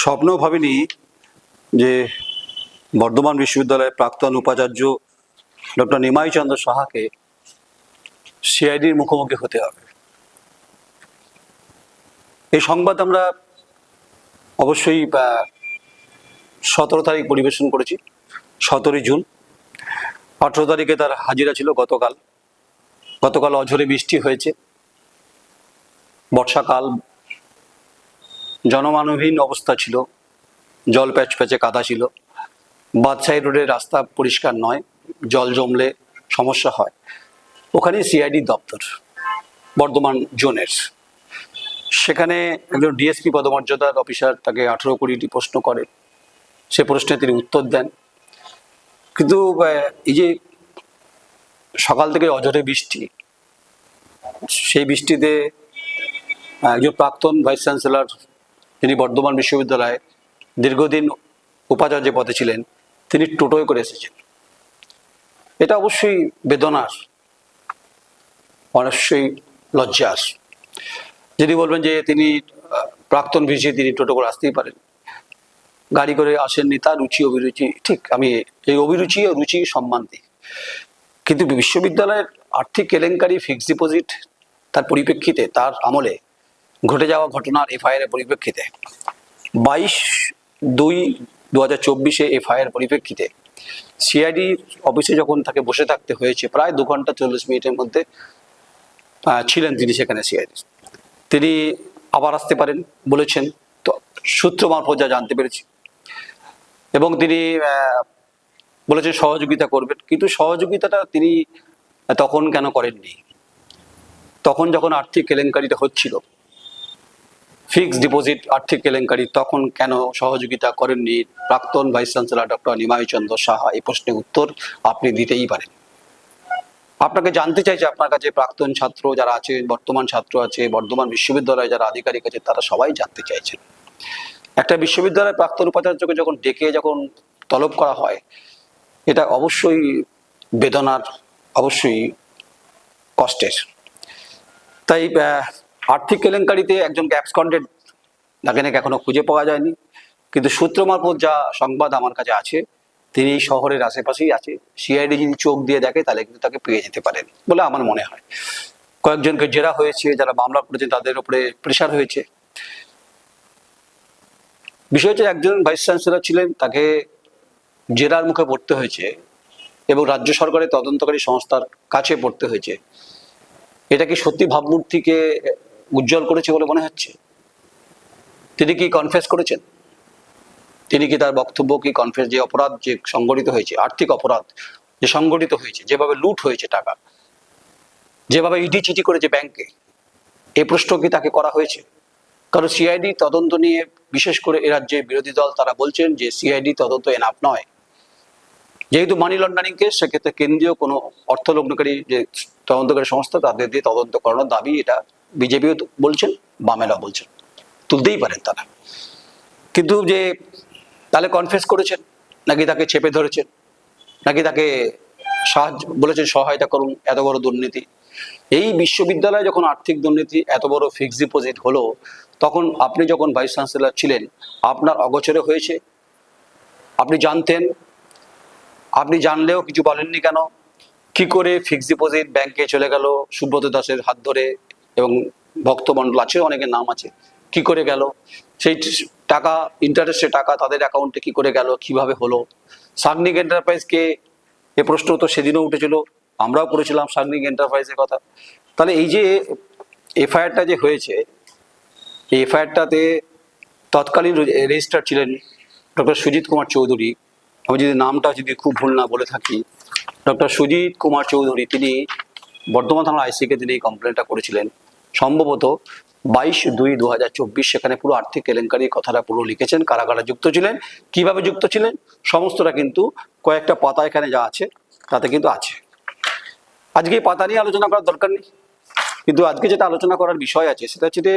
স্বপ্নও ভাবিনি যে বর্ধমান বিশ্ববিদ্যালয়ের প্রাক্তন উপাচার্য ডক্টর নিমাই চন্দ্র সাহাকে সিআইডির মুখোমুখি হতে হবে। এই সংবাদ আমরা অবশ্যই সতেরো তারিখ পরিবেশন করেছি, সতেরোই জুন। আঠেরো তারিখে তার হাজিরা ছিল গতকাল। গতকাল অঝরে বৃষ্টি হয়েছে। বর্ষাকাল জনমানবহীন অবস্থা ছিল। জল প্যাচ প্যাচে কাদা ছিল। বাদশাহী রোডের রাস্তা পরিষ্কার নয়, জল জমলে সমস্যা হয়। ওখানে সিআইডি দপ্তর, বর্ধমান জোনের। সেখানে একজন ডিএসপি পদমর্যাদার অফিসার তাকে আঠেরো কুড়িটি প্রশ্ন করে সে প্রশ্নে তিনি উত্তর দেন। কিন্তু এই যে সকাল থেকে অঝরে বৃষ্টি, সেই বৃষ্টিতে একজন প্রাক্তন ভাইস চ্যান্সেলর যিনি বর্ধমান বিশ্ববিদ্যালয়ে দীর্ঘদিন উপাচার্য পদে ছিলেন। তিনি টোটোয় করে এসেছেন। এটা অবশ্যই বেদনার, অবশ্যই লজ্জার। যদি বলবেন যে তিনি প্রাক্তন ভিসি তিনি টোটো করে আসতেই পারেন। গাড়ি করে আসেননি, তার রুচি, অভিরুচি, ঠিক, আমি এই অভিরুচি ও রুচি সম্মান দিই। কিন্তু বিশ্ববিদ্যালয়ের আর্থিক কেলেঙ্কারি ফিক্সড ডিপোজিট তার পরিপ্রেক্ষিতে, তার আমলে ঘটে যাওয়া ঘটনার এফআইআর এর পরিপ্রেক্ষিতে বাইশ দুই দু হাজার চব্বিশে এফআইআর পরিপ্রেক্ষিতে সিআইডি অফিসে যখন তাকে বসে থাকতে হয়েছে, প্রায় দু ঘণ্টা চল্লিশ মিনিটের মধ্যে ছিলেন তিনি সেখানে সিআইডি তিনি আবার আসতে পারেন, বলেছেন, তো সূত্র মারফত যা জানতে পেরেছি। এবং তিনি বলেছেন সহযোগিতা করবেন, কিন্তু সহযোগিতাটা তিনি তখন কেন করেননি? তখন যখন আর্থিক কেলেঙ্কারিটা হচ্ছিল ফিক্সড ডিপোজিট, আর্থিক কেলেঙ্কারি, তখন কেন সহযোগিতা করেননি প্রাক্তন vice chancellor doctor Nimai Chandra Saha? এই প্রশ্নের উত্তর আপনি দিতেই পারেন। আপনাকে জানতে চাইছে আপনার কাছে প্রাক্তন ছাত্র যারা আছে, বর্তমান ছাত্র আছে, বর্ধমান বিশ্ববিদ্যালয়ে যারা আধিকারিক আছে, তারা সবাই জানতে চাইছেন। একটা বিশ্ববিদ্যালয়ের প্রাক্তন উপাচার্যকে যখন ডেকে যখন তলব করা হয়, এটা অবশ্যই বেদনার, অবশ্যই কষ্টের। তাই আর্থিক কেলেঙ্কারিতে একজনকে অ্যাবসকন্ডেড নাকি এখনও খুঁজে পাওয়া যায়নি। কিন্তু সূত্র মারফত যা সংবাদ আমার কাছে আছে, তিনি এই শহরের আশেপাশেই আছে। সিআইডি যদি চোখ দিয়ে দেখে, তাহলে কিন্তু তাকে পেয়ে যেতে পারেন বলে আমার মনে হয়। কয়েকজনকে জেরা হয়েছে, যারা মামলা করেছে, তাদের উপরে প্রেশার হয়েছে। বিষয় হচ্ছে, একজন ভাইস চ্যান্সেলর ছিলেন, তাকে জেরার মুখে পড়তে হয়েছে এবং রাজ্য সরকারের তদন্তকারী সংস্থার কাছে পড়তে হয়েছে। এটা কি সত্যি ভাবমূর্তিকে উজ্জ্বল করেছে বলে মনে হচ্ছে? তিনি কি কনফেস করেছেন? তিনি কি তার বক্তব্য কি কনফেস যে অপরাধ যে সংগঠিত হয়েছে, আর্থিক অপরাধ যে সংগঠিত হয়েছে, যেভাবে লুট হয়েছে টাকা, যেভাবে ইডি চিটি করেছে ব্যাংকে এই প্রশ্ন কি তাকে করা হয়েছে? কারণ সিআইডি তদন্ত নিয়ে বিশেষ করে এ রাজ্যের বিরোধী দল তারা বলছেন যে সিআইডি তদন্ত এনাফ নয়। যেহেতু মানি লন্ডারিং কেস সেক্ষেত্রে কেন্দ্রীয় কোনো অর্থ লগ্নকারী যে তদন্তকারী সংস্থা, তাদের দিয়ে তদন্ত করানোর দাবি এটা বিজেপিও বলছেন বামেরা বলছেন। তুলতেই পারেন তারা। কিন্তু যে তাহলে কনফেস করেছেন, নাকি তাকে চেপে ধরেছেন, নাকি তাকে সাহায্য বলেছেন, সহায়তা করুন, এত বড় দুর্নীতি? এই বিশ্ববিদ্যালয়ে যখন আর্থিক দুর্নীতি, এত বড় ফিক্সড ডিপোজিট হলো, তখন আপনি যখন ভাইস চ্যান্সেলর ছিলেন, আপনার অগোচরে হয়েছে। আপনি জানতেন, আপনি জানলেও কিছু বলেননি কেন? কি করে ফিক্সড ডিপোজিট ব্যাংকে চলে গেল সুব্রত দাসের হাত ধরে? এবং ভক্তমণ্ডল আছে, অনেকের নাম আছে। কি করে গেল? সেই টাকা ইন্টারেস্টের টাকা তাদের অ্যাকাউন্টে কি করে গেল? কীভাবে হলো? সাগনিক এন্টারপ্রাইজকে এ প্রশ্ন তো সেদিনও উঠেছিল। আমরাও করেছিলাম সাগনিক এন্টারপ্রাইজের কথা। তাহলে এই যে এফআইআরটা যে হয়েছে, এই এফআইআরটাতে তৎকালীন রেজিস্ট্রার ছিলেন ডক্টর সুজিত কুমার চৌধুরী। আমি যদি নামটা যদি খুব ভুল না বলে থাকি ডক্টর সুজিত কুমার চৌধুরী, তিনি বর্ধমান থানার আইসিকে তিনি এই কমপ্লেনটা করেছিলেন। সম্ভবত বাইশ দুই দু হাজার চব্বিশ সেখানে পুরো আর্থিক কেলেঙ্কারির কথাটা পুরো লিখেছেন কারা কারা যুক্ত ছিলেন। কীভাবে যুক্ত ছিলেন? সমস্তটা কিন্তু কয়েকটা পাতা এখানে যা আছে, তাতে কিন্তু আছে। আজকে এই পাতা নিয়ে আলোচনা করার দরকার নেই। কিন্তু আজকে যেটা আলোচনা করার বিষয় আছে, সেটা হচ্ছে যে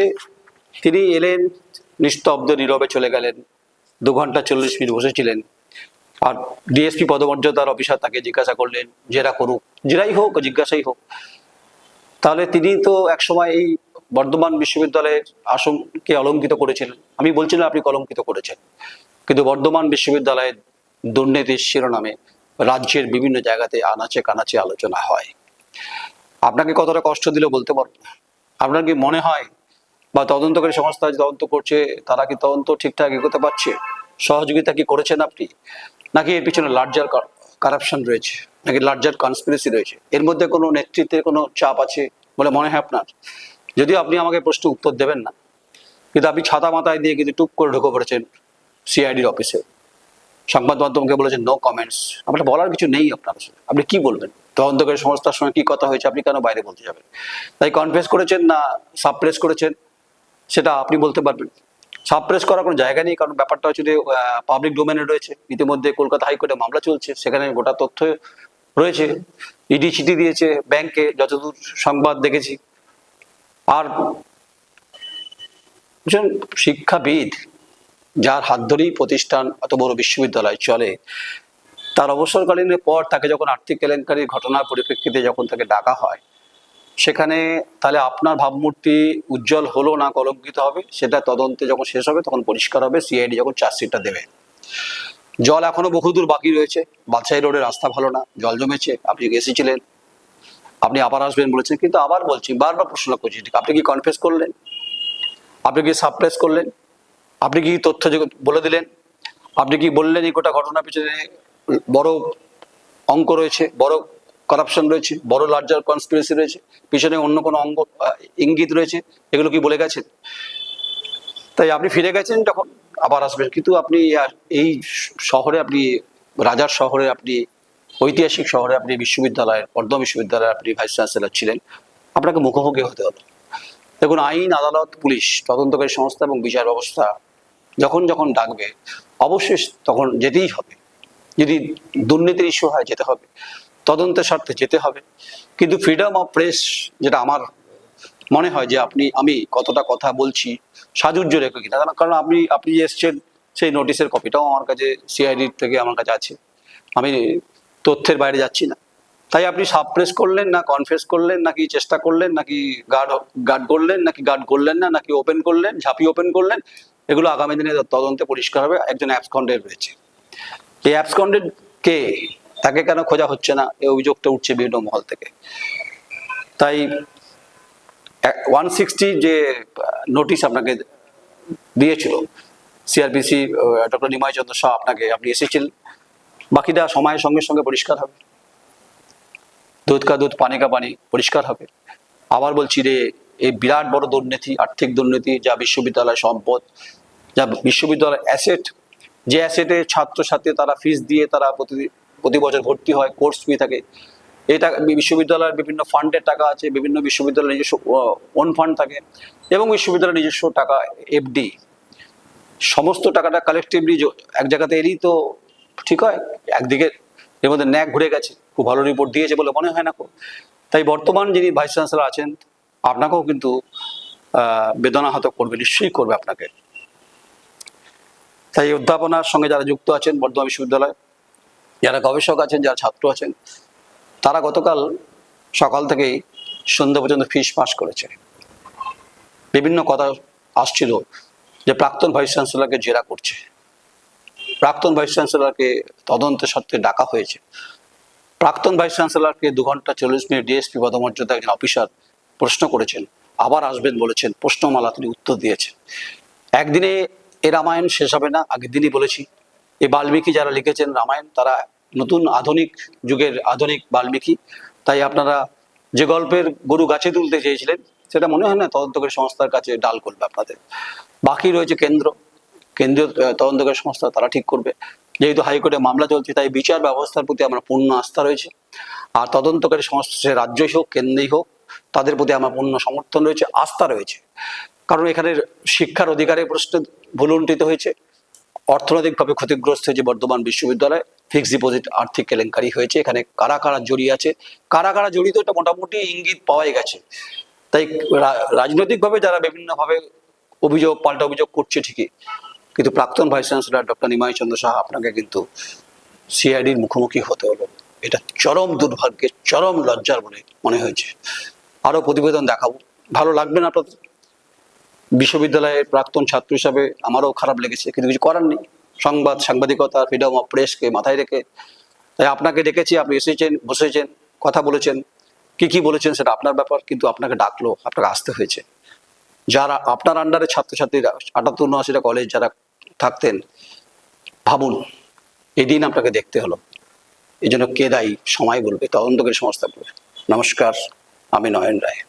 তিনি এলেন, নিস্তব্ধ, নীরবে চলে গেলেন, দু ঘণ্টা চল্লিশ মিনিট বসেছিলেন আর ডিএসপি পদমর্যাদার অফিসার তাকে জিজ্ঞাসা করলেন, জেরা করুক। জেরাই হোক, জিজ্ঞাসাই হোক। তাহলে তিনি তো একসময় এই বর্ধমান বিশ্ববিদ্যালয়ের আসনকে অলঙ্কিত করেছিলেন। আমি বলছি না আপনি কলঙ্কিত করেছেন। কিন্তু বর্ধমান বিশ্ববিদ্যালয়ের দুর্নীতির শিরোনামে রাজ্যের বিভিন্ন জায়গাতে আনাচে কানাচে আলোচনা হয়। আপনাকে কতটা কষ্ট দিলে বলতে পারব না। আপনার কি মনে হয় বা তদন্তকারী সংস্থা যে তদন্ত করছে, তারা কি তদন্ত ঠিকঠাক এগোতে পারছে? সহযোগিতা কি করেছেন আপনি? নাকি এর পিছনে লার্জার কারাপশন রয়েছে? নাকি লার্জার কনস্পিরেসি রয়েছে? এর মধ্যে কোনো নেতৃত্বের কোনো চাপ আছে বলে মনে হয় আপনার? যদিও আপনি আমাকে প্রশ্ন উত্তর দেবেন না, কিন্তু আপনি ছাতা মাথায় দিয়ে কিন্তু টুক করে ঢুকে পড়েছেন সিআইডির অফিসে সংবাদ মাধ্যমকে বলেছেন নো কমেন্টস আপনার বলার কিছু নেই আপনার আসলে। আপনি কি বলবেন? তদন্তকারী সংস্থার সঙ্গে কি কথা হয়েছে আপনি কেন বাইরে বলতে যাবেন? তাই কনফেস করেছেন না সাবপ্রেস করেছেন, সেটা আপনি বলতে পারবেন। সাবপ্রেস করার কোনো জায়গা নেই, কারণ ব্যাপারটা হচ্ছে পাবলিক ডোমেনে রয়েছে। ইতিমধ্যে কলকাতা হাইকোর্টে মামলা চলছে, সেখানে গোটা তথ্য রয়েছে। ইডি চিঠি দিয়েছে ব্যাংকে যতদূর সংবাদ দেখেছি। আর একজন শিক্ষাবিদ যার হাত ধরেই প্রতিষ্ঠান এত বড় বিশ্ববিদ্যালয় চলে, তার অবসরকালীনের পর তাকে যখন আর্থিক কেলেঙ্কারির ঘটনার পরিপ্রেক্ষিতে যখন তাকে ডাকা হয়, সেখানে তাহলে আপনার ভাবমূর্তি উজ্জ্বল হলো না কলঙ্কিত হবে? সেটা তদন্তে যখন শেষ হবে, তখন পরিষ্কার হবে। সিআইডি যখন চার্জশিটটা দেবে। জল এখনও বহুদূর বাকি রয়েছে। বাদশাহী রোডের রাস্তা ভালো না, জল জমেছে, আপনি এসেছিলেন আপনি আবার আসবেন বলেছেন, কিন্তু আবার বলছি, বারবার প্রশ্ন করছি, আপনি কি কনফেস করলেন? আপনি কি সাবপ্রেস করলেন? আপনি কি তথ্য বলে দিলেন? আপনি কি বললেন এই গোটা ঘটনার পিছনে বড় অঙ্ক রয়েছে, বড় কারাপশন রয়েছে, বড় লার্জার কনস্পিরেসি রয়েছে, পিছনে অন্য কোনো অঙ্গ ইঙ্গিত রয়েছে, এগুলো কি বলে গেছেন? তাই আপনি ফিরে গেছেন যখন? আবার আসবেন। কিন্তু আপনি এই শহরে আপনি, রাজার শহরে আপনি, ঐতিহাসিক শহরে আপনি বিশ্ববিদ্যালয়ের বর্ধমান বিশ্ববিদ্যালয়ের আপনি ভাইস চ্যান্সেলর ছিলেন, আপনাকে মুখোমুখি হতে হলো দেখুন, আইন, আদালত, পুলিশ, তদন্তকারী সংস্থা এবং বিচার ব্যবস্থা যখন যখন ডাকবে, অবশ্যই তখন যেতেই হবে। যদি দুর্নীতির ইস্যু হয়, যেতে হবে। তদন্তের স্বার্থে যেতে হবে। কিন্তু ফ্রিডম অফ প্রেস যেটা আমার মনে হয় যে আপনি, আমি কতটা কথা বলছি সাজুর্য রেখে কিনা। কারণ- আপনি আপনি এসছেন, সেই নোটিশের কপিটাও আমার কাছে সিআইডি থেকে আমার কাছে আছে। আমি তথ্যের বাইরে যাচ্ছি না। তাই আপনি সাবপ্রেস করলেন না কনফেস করলেন, নাকি চেষ্টা করলেন, নাকি গার্ড গার্ড করলেন, নাকি গার্ড করলেন না, নাকি ওপেন করলেন, ঝাঁপি ওপেন করলেন, এগুলো আগামী দিনে তদন্তে পরিষ্কার হবে। একজন অ্যাবসকন্ডেড রয়েছে। এই অ্যাবসকন্ডেড কে? তাকে কেন খোঁজা হচ্ছে না? এই অভিযোগটা উঠছে বিভিন্ন মহল থেকে। তাই ওয়ান সিক্সটি যে নোটিশ আপনাকে দিয়েছিল সিআরপিসি ডক্টর নিমাই চন্দ্র শাহ আপনাকে আপনি এসেছিলেন বাকিটা সময়ের সঙ্গে সঙ্গে পরিষ্কার হবে দুধ কা দুধ পানি কা পানি পরিষ্কার হবে আবার বলছি রে এই বিরাট বড় দুর্নীতি আর্থিক দুর্নীতি যা বিশ্ববিদ্যালয় সম্পদ যা বিশ্ববিদ্যালয় অ্যাসেট যে অ্যাসেটে ছাত্রছাত্রী তারা ফিস দিয়ে তারা প্রতি প্রতি বছর ভর্তি হয় কোর্স ফি থাকে এটা বিশ্ববিদ্যালয়ের বিভিন্ন ফান্ডের টাকা আছে বিভিন্ন বিশ্ববিদ্যালয়ের নিজস্ব ওন ফান্ড থাকে এবং বিশ্ববিদ্যালয়ের নিজস্ব টাকা এফডি সমস্ত টাকাটা কালেকটিভলি এক জায়গাতে এলেই তো ঠিক হয় একদিকে এর মধ্যে ন্যাক ঘুরে গেছে খুব ভালো রিপোর্ট দিয়েছে বলে মনে হয় না তাই বর্তমান যিনি ভাইস চ্যান্সেলর আছেন আপনাকেও কিন্তু আহ, বেদনা হয়তো করবে নিশ্চয়ই করবে আপনাকে। তাই অধ্যাপনার সঙ্গে যারা যুক্ত আছেন বর্ধমান বিশ্ববিদ্যালয় যারা গবেষক আছেন যারা ছাত্র আছেন তারা গতকাল সকাল থেকেই সন্ধ্যা পর্যন্ত ফিস পাস করেছে। বিভিন্ন কথা আসছিল যে প্রাক্তন ভাইস চ্যান্সেলরকে জেরা করছে। প্রাক্তন ভাইস চ্যান্সেলরকে তদন্তের সত্ত্বে ডাকা হয়েছে। প্রাক্তন ভাইস চ্যান্সেলরকে দু ঘণ্টা চল্লিশ মিনিট ডিএসপি পদমর্যাদা একজন অফিসার প্রশ্ন করেছেন, আবার আসবেন বলেছেন, প্রশ্নমালা তিনি উত্তর দিয়েছেন। একদিনে এ রামায়ণ শেষ হবে না, আগের দিনই বলেছি। এই বাল্মীকি যারা লিখেছেন রামায়ণ, তারা নতুন আধুনিক যুগের আধুনিক বাল্মীকি। তাই আপনারা যে গল্পের গরু গাছে তুলতে চেয়েছিলেন, সেটা মনে হয় না তদন্তকারী সংস্থার কাছে ডাল করবে আপনাদের। বাকি রয়েছে কেন্দ্র। কেন্দ্রীয় তদন্তকারী সংস্থা তারা ঠিক করবে। যেহেতু হাইকোর্টে মামলা চলছে, তাই বিচার ব্যবস্থার প্রতি আমার পূর্ণ আস্থা রয়েছে। আর তদন্তকারী সংস্থা সে রাজ্যই হোক, কেন্দ্রেই হোক, তাদের প্রতি আমার পূর্ণ সমর্থন রয়েছে, আস্থা রয়েছে। কারণ এখানে শিক্ষার অধিকারের প্রশ্নে ভুলুণ্ঠিত হয়েছে। অর্থনৈতিকভাবে ক্ষতিগ্রস্ত হয়েছে বর্ধমান বিশ্ববিদ্যালয়। ফিক্সড ডিপোজিট আর্থিক কেলেঙ্কারি হয়েছে। এখানে কারা কারা জড়িয়ে আছে? কারা কারা জড়িত এটা মোটামুটি ইঙ্গিত পাওয়াই গেছে। তাই রাজনৈতিকভাবে যারা বিভিন্নভাবে অভিযোগ, পাল্টা অভিযোগ করছে ঠিকই। কিন্তু প্রাক্তন vice chancellor doctor Nimai Chandra Saha আপনাকে কিন্তু সিআইডির মুখোমুখি হতে হলো। এটা চরম দুর্ভাগ্যের, চরম লজ্জার বলে মনে হয়েছে। আরও প্রতিবেদন দেখাবো। ভালো লাগবে না আপনাদের? বিশ্ববিদ্যালয়ের প্রাক্তন ছাত্র হিসাবে আমারও খারাপ লেগেছে, কিন্তু কিছু করার নেই। সংবাদ সাংবাদিকতা ফ্রিডম অফ প্রেসকে মাথায় রেখে। তাই আপনাকে ডেকেছি, আপনি এসেছেন, বসেছেন, কথা বলেছেন। কি কি বলেছেন সেটা আপনার ব্যাপার, কিন্তু আপনাকে ডাকলো, আপনাকে আসতে হয়েছে। যারা আপনার আন্ডারে ছাত্রছাত্রীরা, আটাত্তর উনআশিটা কলেজ যারা থাকতেন, ভাবুন এই দিন আপনাকে দেখতে হলো। এই জন্য কে দায়ী, সময় বলবে, তদন্তকারী সংস্থা বলবে। নমস্কার, আমি নয়ন রায়।